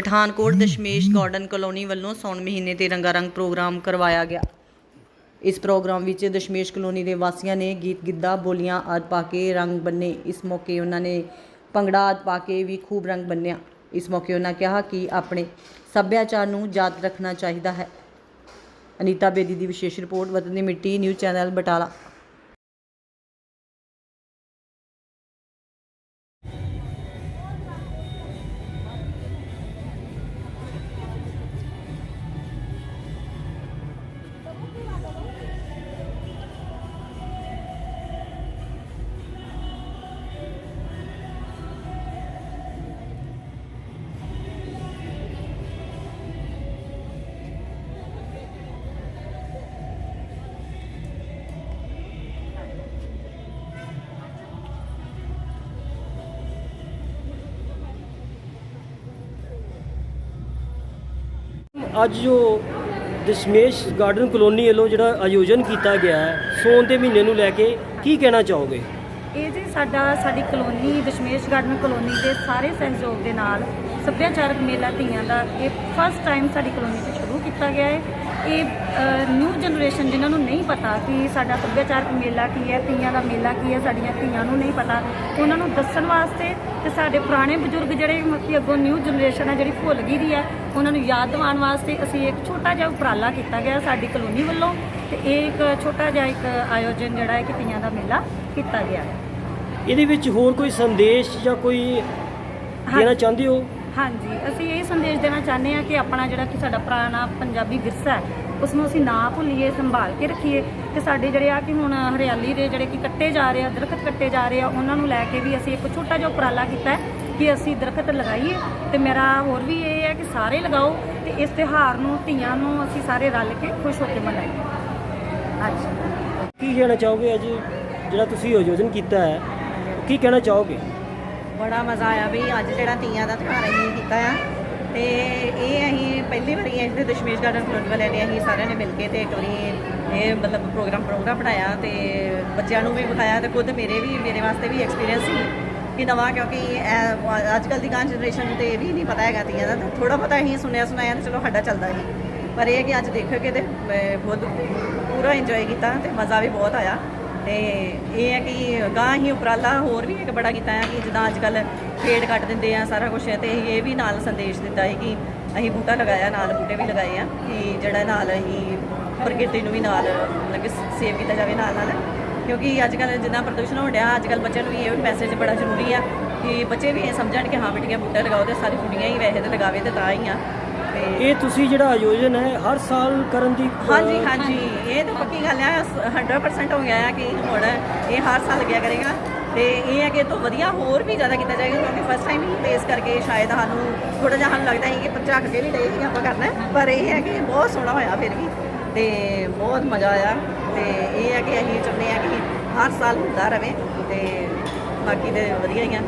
Pathankot Dashmesh garden colony ਵੱਲੋਂ ਸੌਣ ਮਹੀਨੇ ਤੇ ਰੰਗਾਰੰਗ ਪ੍ਰੋਗਰਾਮ ਕਰਵਾਇਆ ਗਿਆ। ਇਸ ਪ੍ਰੋਗਰਾਮ ਵਿੱਚ ਦਸ਼ਮੇਸ਼ ਕਲੋਨੀ ਦੇ ਵਾਸੀਆਂ ਨੇ ਗੀਤ ਗਿੱਧਾ, ਬੋਲੀਆਂ ਆਦਿ ਪਾ ਕੇ ਰੰਗ ਬੰਨੇ। ਇਸ ਮੌਕੇ ਉਹਨਾਂ ਨੇ ਭੰਗੜਾ ਆਦਿ ਪਾ ਕੇ ਵੀ ਖੂਬ ਰੰਗ ਬੰਨਿਆ। ਇਸ ਮੌਕੇ ਉਹਨਾਂ ਕਿਹਾ ਕਿ ਆਪਣੇ ਸੱਭਿਆਚਾਰ ਨੂੰ ਯਾਦ ਰੱਖਣਾ ਚਾਹੀਦਾ ਹੈ। ਅਨੀਤਾ ਬੇਦੀ ਦੀ ਵਿਸ਼ੇਸ਼ ਰਿਪੋਰਟ, ਵਤਨ ਦੀ ਮਿੱਟੀ, ਨਿਊਜ਼ ਚੈਨਲ ਬਟਾਲਾ। ਅੱਜ ਜੋ ਦਸ਼ਮੇਸ਼ ਗਾਰਡਨ ਕਲੋਨੀ ਵੱਲੋਂ ਜਿਹੜਾ ਆਯੋਜਨ ਕੀਤਾ ਗਿਆ ਹੈ, ਸੋਨ ਦੇ ਮਹੀਨੇ ਨੂੰ ਲੈ ਕੇ ਕੀ ਕਹਿਣਾ ਚਾਹੋਗੇ? ਇਹ ਜੀ ਸਾਡਾ ਸਾਡੀ ਕਲੋਨੀ, ਦਸ਼ਮੇਸ਼ ਗਾਰਡਨ ਕਲੋਨੀ ਦੇ ਸਾਰੇ ਸਹਿਯੋਗ ਦੇ ਨਾਲ ਸੱਭਿਆਚਾਰਕ ਮੇਲਾ ਧੀਆਂ ਦਾ ਇਹ ਫਸਟ ਟਾਈਮ ਸਾਡੀ ਕਲੋਨੀ 'ਚ ਸ਼ੁਰੂ ਕੀਤਾ ਗਿਆ ਹੈ। ਇਹ ਨਿਊ ਜਨਰੇਸ਼ਨ ਜਿਨ੍ਹਾਂ ਨੂੰ ਨਹੀਂ ਪਤਾ ਕਿ ਸਾਡਾ ਸੱਭਿਆਚਾਰਕ ਮੇਲਾ ਕੀ ਹੈ ਧੀਆਂ ਦਾ ਮੇਲਾ ਕੀ ਹੈ ਸਾਡੀਆਂ ਧੀਆਂ ਨੂੰ ਨਹੀਂ ਪਤਾ। ਉਹਨਾਂ ਨੂੰ ਦੱਸਣ ਵਾਸਤੇ ਤੇ ਸਾਡੇ ਪੁਰਾਣੇ ਬਜ਼ੁਰਗ ਜਿਹੜੇ ਮਤਲਬ ਅੱਗੋਂ ਨਿਊ ਜਨਰੇਸ਼ਨ ਹੈ ਜਿਹੜੀ ਭੁੱਲ ਗਈ ਦੀ ਹੈ ਉਹਨਾਂ ਨੂੰ ਯਾਦ ਦਿਵਾਉਣ ਵਾਸਤੇ ਅਸੀਂ ਇੱਕ ਛੋਟਾ ਜਿਹਾ ਉਪਰਾਲਾ ਕੀਤਾ ਗਿਆ ਸਾਡੀ ਕਲੋਨੀ ਵੱਲੋਂ ਤੇ ਇਹ ਇੱਕ ਛੋਟਾ ਜਿਹਾ ਇੱਕ ਆਯੋਜਨ ਜਿਹੜਾ ਹੈ ਕਿ ਧੀਆਂ ਦਾ ਮੇਲਾ ਕੀਤਾ ਗਿਆ ਹੈ। ਇਹਦੇ ਵਿੱਚ ਹੋਰ ਕੋਈ ਸੰਦੇਸ਼ ਜਾਂ ਕੋਈ ਦੇਣਾ ਚਾਹੁੰਦੇ ਹੋ? ਹਾਂਜੀ, ਅਸੀਂ ਇਹ ਸੰਦੇਸ਼ ਦੇਣਾ ਚਾਹੁੰਦੇ ਹਾਂ ਕਿ ਆਪਣਾ ਜਿਹੜਾ ਕਿ ਸਾਡਾ ਪੁਰਾਣਾ ਪੰਜਾਬੀ ਵਿਰਸਾ ਹੈ ਉਸ ਨੂੰ ਅਸੀਂ ਨਾ ਭੁੱਲੀਏ, ਸੰਭਾਲ ਕੇ ਰੱਖੀਏ ਤੇ ਸਾਡੇ ਜਿਹੜੇ ਆ ਕਿ ਹੁਣ ਹਰਿਆਲੀ ਦੇ ਜਿਹੜੇ ਕਿ ਕੱਟੇ ਜਾ ਰਹੇ ਆ, ਦਰਖਤ ਕੱਟੇ ਜਾ ਰਹੇ ਆ, ਉਹਨਾਂ ਨੂੰ ਲੈ ਕੇ ਵੀ ਅਸੀਂ ਇੱਕ ਛੋਟਾ ਜਿਹਾ ਉਪਰਾਲਾ ਕੀਤਾ ਹੈ ਕਿ ਅਸੀਂ ਦਰਖਤ ਲਗਾਈਏ ਤੇ ਮੇਰਾ ਹੋਰ ਵੀ ਇਹ ਹੈ ਕਿ ਸਾਰੇ ਲਗਾਓ ਤੇ ਇਸ ਤਿਉਹਾਰ ਨੂੰ, ਧੀਆਂ ਨੂੰ ਅਸੀਂ ਸਾਰੇ ਰਲ ਕੇ ਖੁਸ਼ ਹੋ ਕੇ ਮਨਾਈਏ। ਅੱਛਾ ਕੀ ਕਹਿਣਾ ਚਾਹੋਗੇ ਅੱਜ ਜਿਹੜਾ ਤੁਸੀਂ ਆਯੋਜਨ ਕੀਤਾ ਹੈ? ਕੀ ਕਹਿਣਾ ਚਾਹੋਗੇ? ਬੜਾ ਮਜ਼ਾ ਆਇਆ ਵੀ ਅੱਜ ਜਿਹੜਾ ਤੀਆਂ ਦਾ ਤਿਉਹਾਰ ਅਸੀਂ ਕੀਤਾ ਆ। ਤੇ ਇਹ ਅਸੀਂ ਪਹਿਲੀ ਵਾਰੀ ਇੱਥੇ ਦਸ਼ਮੇਸ਼ ਗਾਰਡਨ ਕਲੋਨੀ ਵਾਲਿਆਂ ਨੇ ਅਸੀਂ ਸਾਰਿਆਂ ਨੇ ਮਿਲ ਕੇ ਤੇ ਇੱਕ ਵਾਰੀ ਇਹ ਮਤਲਬ ਪ੍ਰੋਗਰਾਮ ਪ੍ਰੋਗਰਾਮ ਬਣਾਇਆ ਤੇ ਬੱਚਿਆਂ ਨੂੰ ਵੀ ਵਿਖਾਇਆ ਤੇ ਖੁਦ ਮੇਰੇ ਵੀ, ਮੇਰੇ ਵਾਸਤੇ ਵੀ ਐਕਸਪੀਰੀਅੰਸ ਸੀ ਕਿ ਨਵਾਂ ਕਿਉਂਕਿ ਅੱਜ ਕੱਲ ਦੀ ਗਾਂ ਜਨਰੇਸ਼ਨ ਨੂੰ ਤੇ ਇਹ ਵੀ ਨਹੀਂ ਪਤਾ ਹੈਗਾ ਤੀਆਂ ਦਾ। ਥੋੜਾ ਪਤਾ ਅਸੀਂ ਸੁਣਿਆ ਸੁਣਾਇਆ ਤੇ ਚਲੋ ਸਾਡਾ ਚੱਲਦਾ ਸੀ। ਪਰ ਇਹ ਕਿ ਅੱਜ ਦੇਖੋਗੇ ਤੇ ਮੈਂ ਖੁਦ ਪੂਰਾ ਇੰਜੋਏ ਕੀਤਾ ਤੇ ਮਜ਼ਾ ਵੀ ਬਹੁਤ ਆਇਆ। ਤੇ ਇਹ ਹੈ ਕਿ ਗਾਂ ਹੀ ਉਪਰਾਲਾ ਹੋਰ ਵੀ ਇੱਕ ਬੜਾ ਕੀਤਾ ਹੈ ਕਿ ਜਿੱਦਾਂ ਅੱਜ ਕੱਲ ਪੇੜ ਕੱਟ ਦਿੰਦੇ ਆ ਸਾਰਾ ਕੁਝ ਤੇ ਅਸੀਂ ਇਹ ਵੀ ਨਾਲ ਸੰਦੇਸ਼ ਦਿੱਤਾ ਹੈ ਕਿ ਅਸੀਂ ਬੂਟਾ ਲਗਾਇਆ, ਨਾਲ ਬੂਟੇ ਵੀ ਲਗਾਏ ਆ, ਕਿ ਜਿਹੜਾ ਨਾਲ ਅਸੀਂ ਪ੍ਰਕਿਰਤੀ ਨੂੰ ਵੀ ਨਾਲ ਮਤਲਬ ਕਿ ਸੇਵ ਕੀਤਾ ਜਾਵੇ ਨਾਲ ਨਾਲ, ਕਿਉਂਕਿ ਅੱਜ ਕੱਲ ਜਿੱਦਾਂ ਪ੍ਰਦੂਸ਼ਣ ਹੋ ਰਿਹਾ ਅੱਜ ਕੱਲ ਬੱਚਿਆਂ ਨੂੰ ਵੀ ਇਹ ਮੈਸੇਜ ਬੜਾ ਜ਼ਰੂਰੀ ਆ ਕਿ ਬੱਚੇ ਵੀ ਇਹ ਸਮਝਣ ਕਿ ਹਾਂ ਬੇਟੀਆਂ ਬੂਟਾ ਲਗਾਓ ਤੇ ਸਾਰੀ ਕੁੜੀਆਂ ਹੀ ਵੈਸੇ ਤੇ ਲਗਾਵੇ ਤੇ ਤਾਂ ਹੀ ਆ। ਇਹ ਤੁਸੀਂ ਜਿਹੜਾ ਆਯੋਜਨ ਹੈ ਹਰ ਸਾਲ ਕਰਨ ਦੀ ਹਾਂਜੀ ਹਾਂਜੀ। ਇਹ ਤਾਂ ਪੱਕੀ ਗੱਲ ਆ 100% ਹੋ ਗਿਆ ਆ ਕਿ ਹੁਣ ਇਹ ਹਰ ਸਾਲ ਲੱਗਿਆ ਕਰੇਗਾ। ਤੇ ਇਹ ਹੈ ਕਿ ਤੋਂ ਵਧੀਆ ਹੋਰ ਵੀ ਜ਼ਿਆਦਾ ਕੀਤਾ ਜਾਏਗਾ ਕਿਉਂਕਿ ਫਸਟ ਟਾਈਮ ਹੀ ਫੇਸ ਕਰਕੇ ਸ਼ਾਇਦ ਸਾਨੂੰ ਥੋੜਾ ਜਿਹਾ ਸਾਨੂੰ ਲੱਗਦਾ ਸੀ ਕਿ ਝੱਕ ਕੇ ਵੀ ਡਏ ਸੀ ਆਪਾਂ ਕਰਨਾ ਪਰ ਇਹ ਹੈ ਕਿ ਬਹੁਤ ਸੋਹਣਾ ਹੋਇਆ ਫਿਰ ਵੀ। ਤੇ ਬਹੁਤ ਮਜ਼ਾ ਆਇਆ। ਤੇ ਇਹ ਹੈ ਕਿ ਅਸੀਂ ਚਾਹੁੰਦੇ ਆ ਕਿ ਹਰ ਸਾਲ ਹੁੰਦਾ ਰਵੇ। ਤੇ ਬਾਕੀ ਤੇ ਵਧੀਆ ਹੀ ਆ।